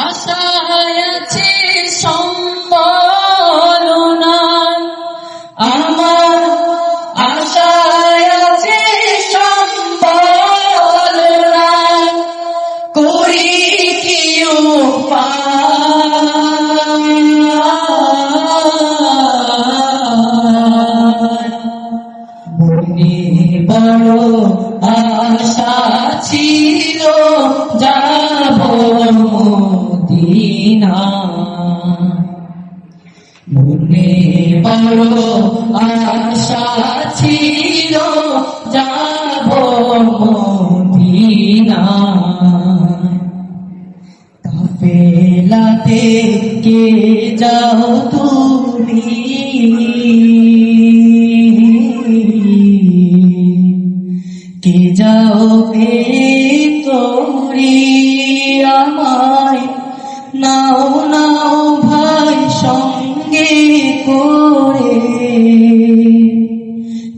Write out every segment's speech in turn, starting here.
আশায় আছে সম্বল মনে বড় আশা ছিল, যাব মদিনা। মনে বড় আশা ছিল, যাব মদিনা। কাফেলাতে কে যাও তুমি? আমায় নাও নাও ভাই, সঙ্গে করে।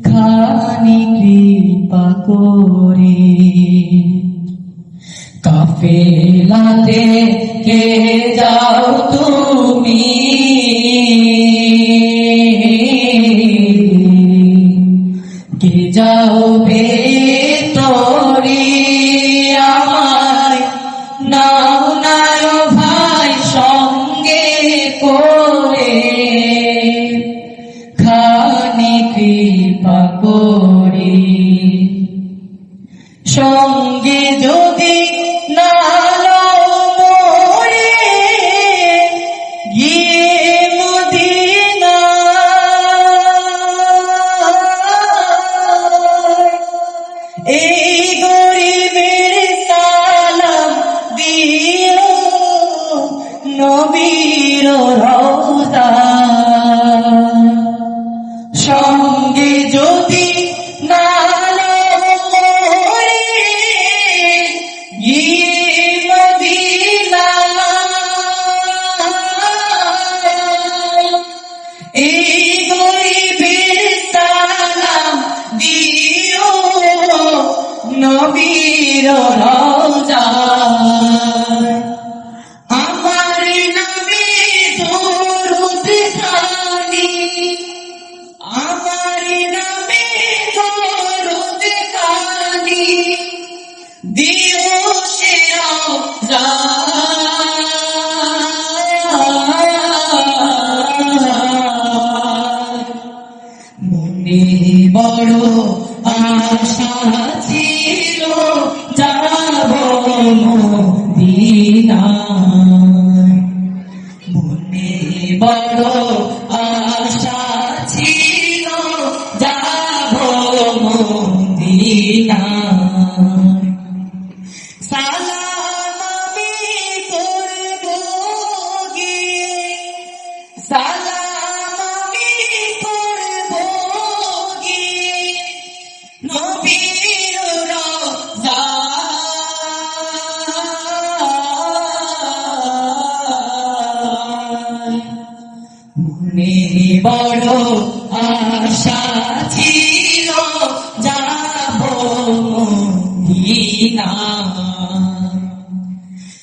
খানি কৃপা করে। কাফেলাতে কে যাও তুমি? কে যাও বে করে সঙ্গে যদি না এই গরিবের সালাম দিও নবীর রওজা নবীর আমার নবী দরুদ আমার নামে দরুদ বড় আশা যাব সালাম আমি করব গিয়ে। সালাম আমি করব গিয়ে। নবীর রওজায় মনে বড় আশা।